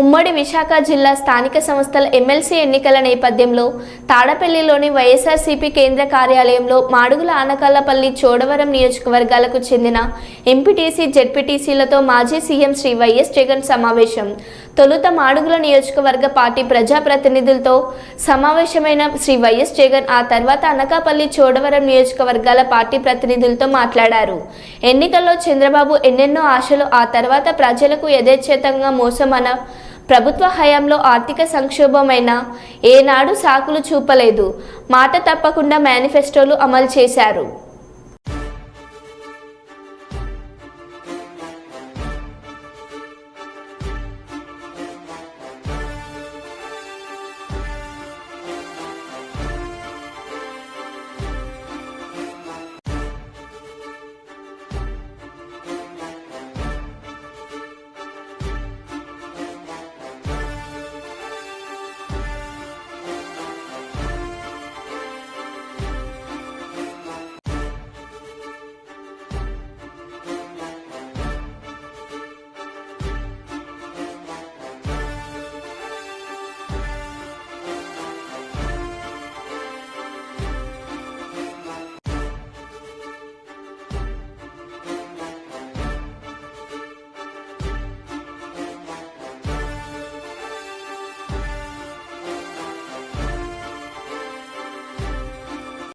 ఉమ్మడి విశాఖ జిల్లా స్థానిక సంస్థల ఎమ్మెల్సీ ఎన్నికల నేపథ్యంలో తాడపల్లిలోని వైఎస్ఆర్సీపీ కేంద్ర కార్యాలయంలో మాడుగుల ఆనకాలపల్లి చోడవరం నియోజకవర్గాలకు చెందిన ఎంపీటీసీ జెడ్పీటీసీలతో మాజీ సీఎం శ్రీ వైఎస్ జగన్ సమావేశం. తొలుత మాడుగుల నియోజకవర్గ పార్టీ ప్రజాప్రతినిధులతో సమావేశమైన శ్రీ వైఎస్ జగన్ ఆ తర్వాత అనకాపల్లి చోడవరం నియోజకవర్గాల పార్టీ ప్రతినిధులతో మాట్లాడారు. ఎన్నికల్లో చంద్రబాబు ఎన్నెన్నో ఆశలు ఆ తర్వాత ప్రజలకు యథేచ్ఛతంగా మోసమన ప్రభుత్వ హయాంలో ఆర్థిక సంక్షోభమైన ఏనాడు సాకులు చూపలేదు. మాట తప్పకుండా మేనిఫెస్టోలు అమలు చేశారు.